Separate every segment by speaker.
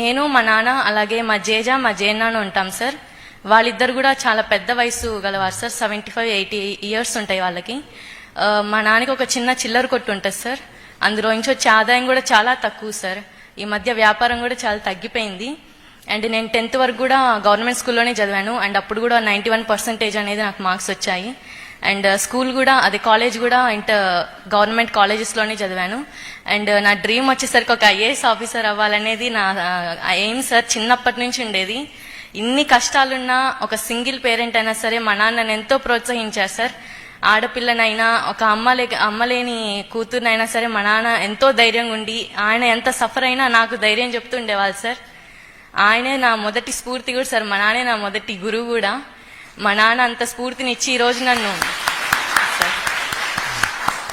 Speaker 1: నేను మా నాన్న అలాగే మా జేజ మా జేనాన్న ఉంటాం సార్. వాళ్ళిద్దరు కూడా చాలా పెద్ద వయసు గలవారు sir. Seventy five eighty years ఉంటాయి వాళ్ళకి. మా నాన్నకి ఒక చిన్న చిల్లర కొట్టు ఉంటుంది సార్. అందులో నుంచి వచ్చే ఆదాయం కూడా చాలా తక్కువ సార్. ఈ మధ్య వ్యాపారం కూడా చాలా తగ్గిపోయింది. అండ్ నేను టెన్త్ వరకు కూడా గవర్నమెంట్ స్కూల్లోనే చదివాను. అండ్ అప్పుడు కూడా నైంటీ వన్ పర్సెంటేజ్ అనేది నాకు మార్క్స్ వచ్చాయి. అండ్ స్కూల్ uh, కూడా అది కాలేజ్ కూడా ఇంటర్ గవర్నమెంట్ కాలేజెస్లోనే చదివాను. అండ్ uh, నా డ్రీమ్ వచ్చేసరికి ఒక ఐఏఎస్ ఆఫీసర్ అవ్వాలనేది నా ఎయిమ్ సార్ చిన్నప్పటి నుంచి ఉండేది. ఇన్ని కష్టాలున్నా ఒక సింగిల్ పేరెంట్ అయినా సరే మా నాన్న ఎంతో ప్రోత్సహించారు సార్ ఆడపిల్లనైనా ఒక అమ్మలే అమ్మలేని కూతురునైనా సరే మా నాన్న ఎంతో ధైర్యంగా ఉండి ఆయన ఎంత సఫర్ అయినా నాకు ధైర్యం చెప్తూ ఉండేవాళ్ళు సార్ ఆయనే నా మొదటి స్ఫూర్తి కూడా సార్ మా నాన్నే నా మొదటి గురువు కూడా. మా నాన్న అంత స్ఫూర్తినిచ్చి ఈరోజు నన్ను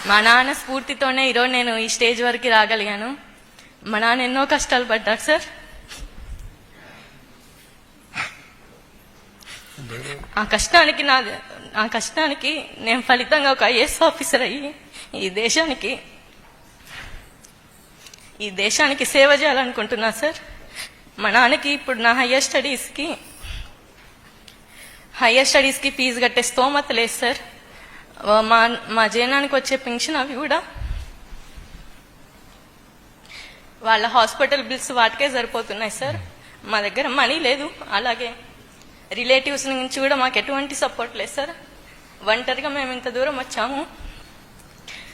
Speaker 1: మా నాన్న స్ఫూర్తితోనే ఈరోజు నేను ఈ స్టేజ్ వరకు రాగలిగాను. మా నాన్న ఎన్నో కష్టాలు పడ్డారు సార్. ఆ కష్టానికి నా ఆ కష్టానికి నేను ఫలితంగా ఒక ఐఏఎస్ ఆఫీసర్ అయ్యి ఈ దేశానికి ఈ దేశానికి సేవ చేయాలనుకుంటున్నా సార్. మా నాన్నకి ఇప్పుడు నా హయ్యర్ స్టడీస్కి హయ్యర్ స్టడీస్కి ఫీజు కట్టే స్తోమత లేదు సార్. మా మా జీవనానికి వచ్చే పెన్షన్ అవి కూడా వాళ్ళ హాస్పిటల్ బిల్స్ వాటికే సరిపోతున్నాయి సార్. మా దగ్గర మనీ లేదు. అలాగే రిలేటివ్స్ నుంచి కూడా మాకు ఎటువంటి సపోర్ట్ లేదు సార్. ఒంటరిగా మేము ఇంత దూరం వచ్చాము.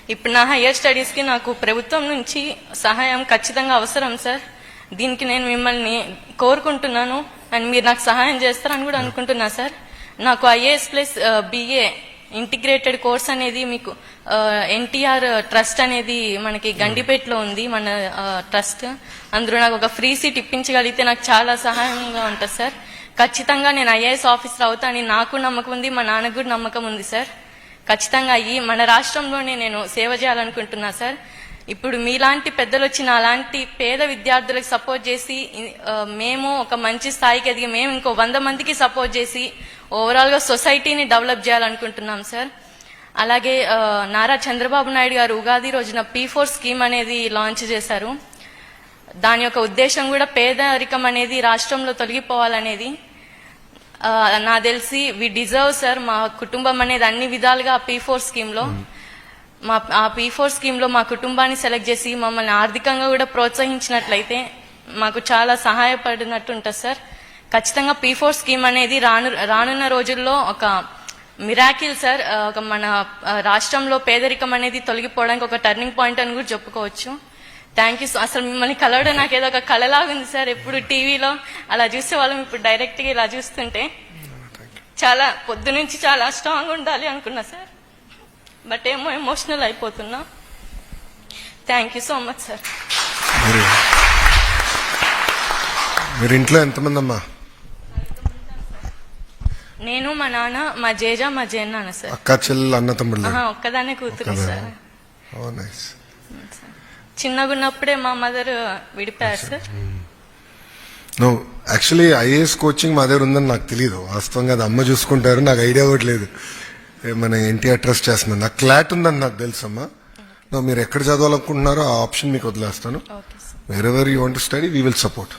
Speaker 1: ఇప్పుడు నా హయ్యర్ స్టడీస్కి నాకు ప్రభుత్వం నుంచి సహాయం ఖచ్చితంగా అవసరం సార్. దీనికి నేను మిమ్మల్ని కోరుకుంటున్నాను. అండ్ మీరు నాకు సహాయం చేస్తారని కూడా అనుకుంటున్నా సార్. నాకు IAS plus BA integrated course అనేది మీకు ఎన్టీఆర్ ట్రస్ట్ అనేది మనకి గండిపేటలో ఉంది మన ట్రస్ట్. అందులో నాకు ఒక ఫ్రీ సీట్ ఇప్పించగలిగితే నాకు చాలా సహాయంగా ఉంటుంది సార్. ఖచ్చితంగా నేను ఐఏఎస్ ఆఫీసర్ అవుతానని నాకు నమ్మకం ఉంది మా నాన్నకు కూడా నమ్మకం ఉంది సార్. ఖచ్చితంగా అయ్యి మన రాష్ట్రంలోనే నేను సేవ చేయాలనుకుంటున్నా సార్. ఇప్పుడు మీలాంటి పెద్దలు వచ్చిన అలాంటి పేద విద్యార్థులకు సపోర్ట్ చేసి మేము ఒక మంచి స్థాయికి ఎదిగి మేము ఇంకో వంద మందికి సపోర్ట్ చేసి ఓవరాల్గా సొసైటీని డెవలప్ చేయాలనుకుంటున్నాం సార్ అలాగే నారా చంద్రబాబు నాయుడు గారు ఉగాది రోజున పీ ఫోర్ స్కీమ్ అనేది లాంచ్ చేశారు. దాని యొక్క ఉద్దేశం కూడా పేదరికం అనేది రాష్ట్రంలో తొలగిపోవాలనేది. నా తెలిసి వి డిజర్వ్ సార్ మా కుటుంబం అనేది అన్ని విధాలుగా పీ ఫోర్ స్కీమ్లో. మా ఆ పీ ఫోర్ స్కీమ్లో మా కుటుంబాన్ని సెలెక్ట్ చేసి మమ్మల్ని ఆర్థికంగా కూడా ప్రోత్సహించినట్లయితే మాకు చాలా సహాయపడినట్టు ఉంటుంది సార్. ఖచ్చితంగా పీ ఫోర్ స్కీమ్ అనేది రాను రానున్న రోజుల్లో ఒక మిరాకిల్ సార్. ఒక మన రాష్ట్రంలో పేదరికం అనేది తొలగిపోవడానికి ఒక టర్నింగ్ పాయింట్ అని కూడా చెప్పుకోవచ్చు. థ్యాంక్ యూ అసలు మిమ్మల్ని కలవడం నాకు ఏదో ఒక కళలాగా ఉంది సార్. ఎప్పుడు టీవీలో అలా చూసే వాళ్ళం ఇప్పుడు డైరెక్ట్గా ఇలా చూస్తుంటే. చాలా పొద్దు నుంచి చాలా స్ట్రాంగ్ ఉండాలి అనుకున్నా సార్. బట్ ఏమో ఎమోషనల్ అయిపోతున్నా. Thank you so much sir
Speaker 2: మీరు ఇంట్లో ఎంతమంది అమ్మా
Speaker 1: నేను మా నాన్న మా జేజ మా జేనాన్న సార్
Speaker 2: అక్క చెల్లెలు అన్న తమ్ముళ్ళు?
Speaker 1: ఆహా, ఒక్కదాన్నే కూతురు సార్
Speaker 2: ఓ నైస్.
Speaker 1: చిన్నగా ఉన్నప్పుడే మా మదర్ విడిపోయారు sir
Speaker 2: no actually IAS coaching మా దగ్గర ఉందని నాకు తెలియదు వాస్తవంగా అది అమ్మ చూసుకుంటారు నాకు ఐడియా కూడా లేదు. ఏ మన ఎన్టీఆర్ ట్రస్ట్ చేస్తున్నాను నాకు క్లాట్ ఉందని నాకు తెలుసమ్మా. నో మీరు ఎక్కడ చదవాలనుకుంటున్నారో ఆ ఆప్షన్ మీకు వదిలేస్తాను. Wherever you want study we will support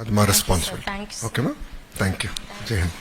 Speaker 2: అది మా రెస్పాన్సిబిలిటీ ఓకేనా థ్యాంక్ యూ జై హింద్